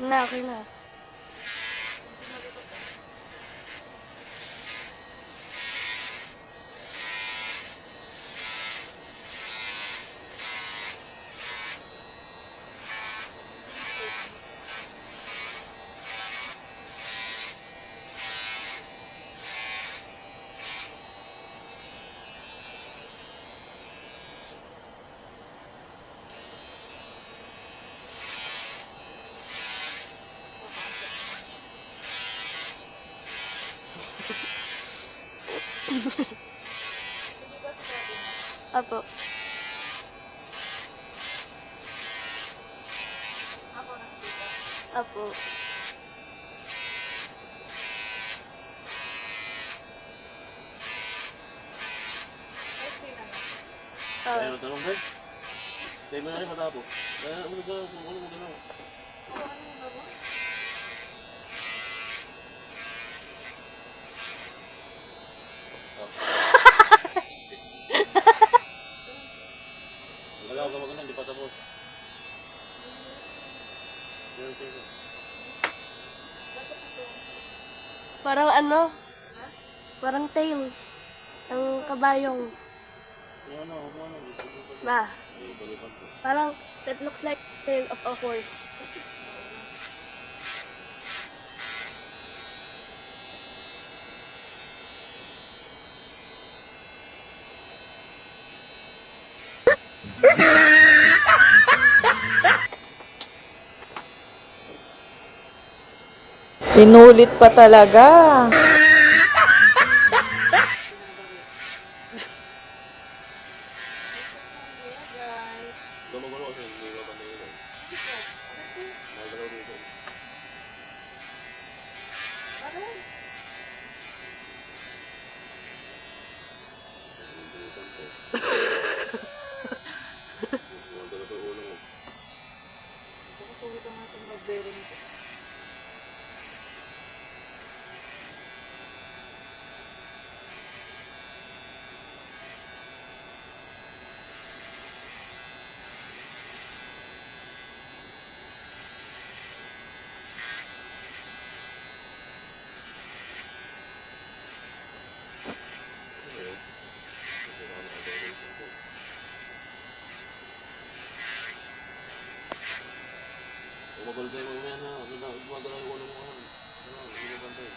Na, okay na. Apo. Apo. Ah, Tayo tanong ba? Tayo mo na rin matapos. Kaya ano ba? Ano mo gano'n? Wala ka maganda, hindi pa tapos. Yan, sige. Parang ano? Parang tail. Ang kabayong. Ko. Parang, that looks like tail of a horse. Inulit pa talaga. Gumagalaw tayo mamaya na. Ano na, gumagalaw yung ulo mo. Ano, hindi ko bantay.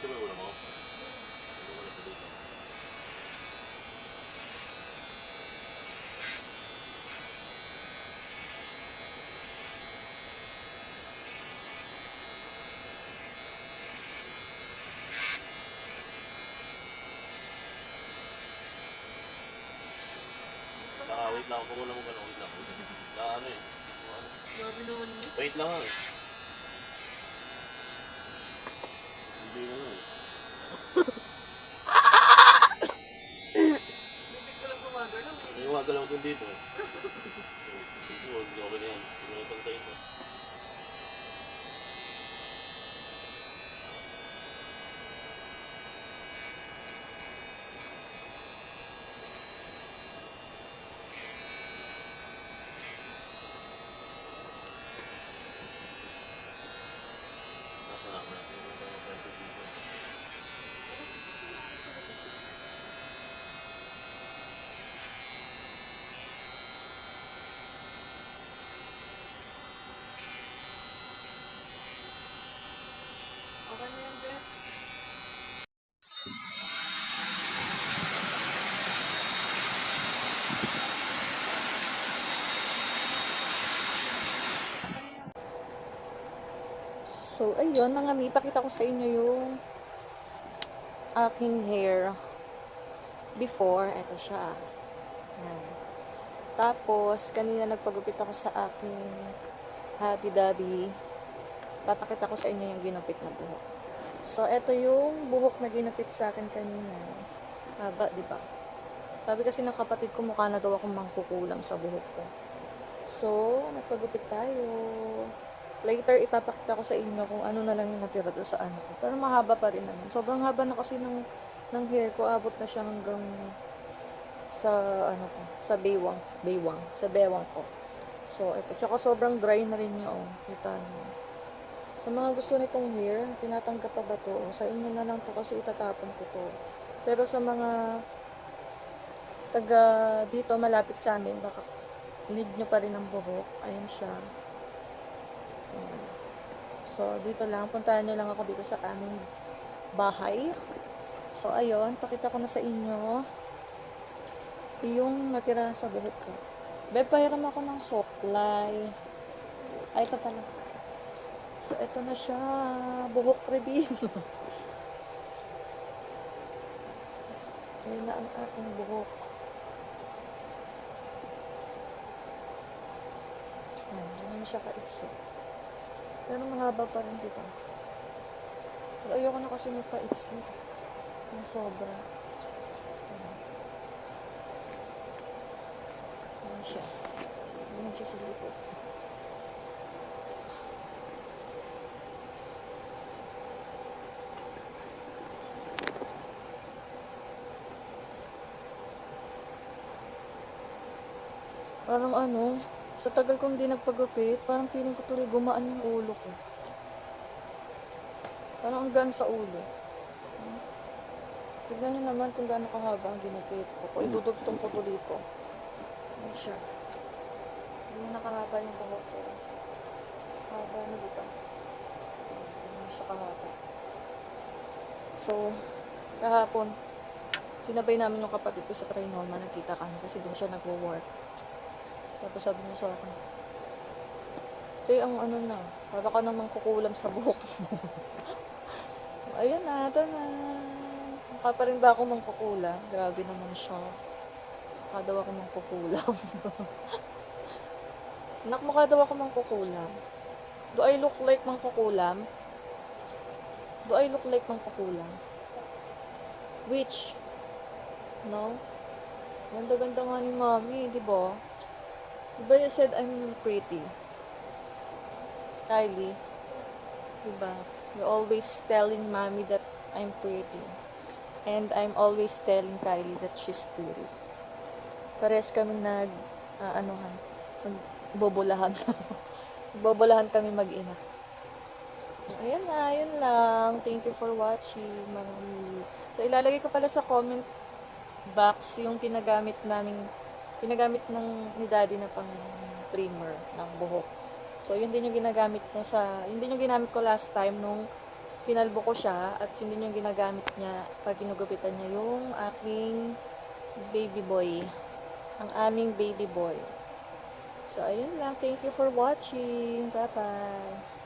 Ito ba yung ulo mo? Ito wala pa dito. Ah, lang. Kung wala mo gano'n, wait lang. Na ano eh. Wait lang ah. Hindi na lang. May gumagalaw din dito. Huwag, okay na yan. Hindi mo pantay ito. So, ayun, mga mi, pakita ko sa inyo yung aking hair before. Ito siya. Yan. Tapos, kanina nagpagupit ako sa aking Happy Dabi. Papakita ko sa inyo yung ginupit na buhok. So, eto yung buhok na ginupit sa akin kanina. Haba, di ba? Sabi kasi ng kapatid ko, mukha na daw akong mangkukulam sa buhok ko. So, nagpagupit tayo. Later, ipapakita ko sa inyo kung ano na lang yung natira doon sa ano ko. Pero mahaba pa rin naman. Sobrang haba na kasi ng, ng hair ko. Abot na siya hanggang sa ano ko, sa baywang, baywang, sa bewang ko. So, ito. Tsaka sobrang dry na rin niya, oh. Kita niyo. Sa mga gusto nitong hair, tinatanggap pa ba to? Sa inyo na lang to kasi itatapon ko to. Pero sa mga taga dito malapit sa amin, baka need nyo pa rin ang buhok. Ayan siya. So, dito lang. Puntahan nyo lang ako dito sa aming bahay. So, ayun. Pakita ko na sa inyo yung natira sa buhok ko. Be, pahiram ako ng supply. Ay, ito pala. So, ito na siya. Buhok review. Ayan na ang aking buhok. Ayan, ganyan siya kaiksi. Pero mahaba pa rin, diba? Pero ayoko na kasi magpaiksi. Yung sobra. Ayan. Ayan siya. Ayan siya sa likod. Parang ano, sa tagal kong di nagpagupit, parang feeling ko tuloy gumaan yung ulo ko. Parang ang gaan sa ulo. Hmm. Tignan nyo naman kung gaano kahaba ang ginupit ko. Kung idudugtong ko to dito. Ayan siya. Hindi na nakahaba yung buhok ko. Haba na dito. Hindi siya kahaba. So, kahapon, sinabay namin yung kapatid ko sa Trinoma. Nakita kami kasi doon siya nagwo-work. Tapos sabi niya sa akin, Te, ang ano na, para ka namang kukulam sa buhok mo. Ayan na, ito na. Mukha pa rin ba ako mangkukulam? Grabe naman siya. Mukha daw ako mangkukulam. Anak, mukha daw ako mangkukulam. Do I look like mangkukulam? Do I look like mangkukulam? Which? No? Ganda-ganda nga ni mami, di ba? Diba you said I'm pretty? Kylie. Diba? You're always telling mommy that I'm pretty. And I'm always telling Kylie that she's pretty. Pares kami nag, ah, anuhan, magbobolahan. Magbobolahan kami mag-ina. Ayan na, yun lang. Thank you for watching, mami. So, ilalagay ko pala sa comment box yung ginagamit namin ginagamit ng ni daddy na pang trimmer ng buhok. So, yun din yung ginagamit niya sa, yun din yung ginamit ko last time nung pinalbo ko siya at yun din yung ginagamit niya pag ginugupitan niya yung aking baby boy. Ang aming baby boy. So, ayun lang. Thank you for watching. Bye-bye.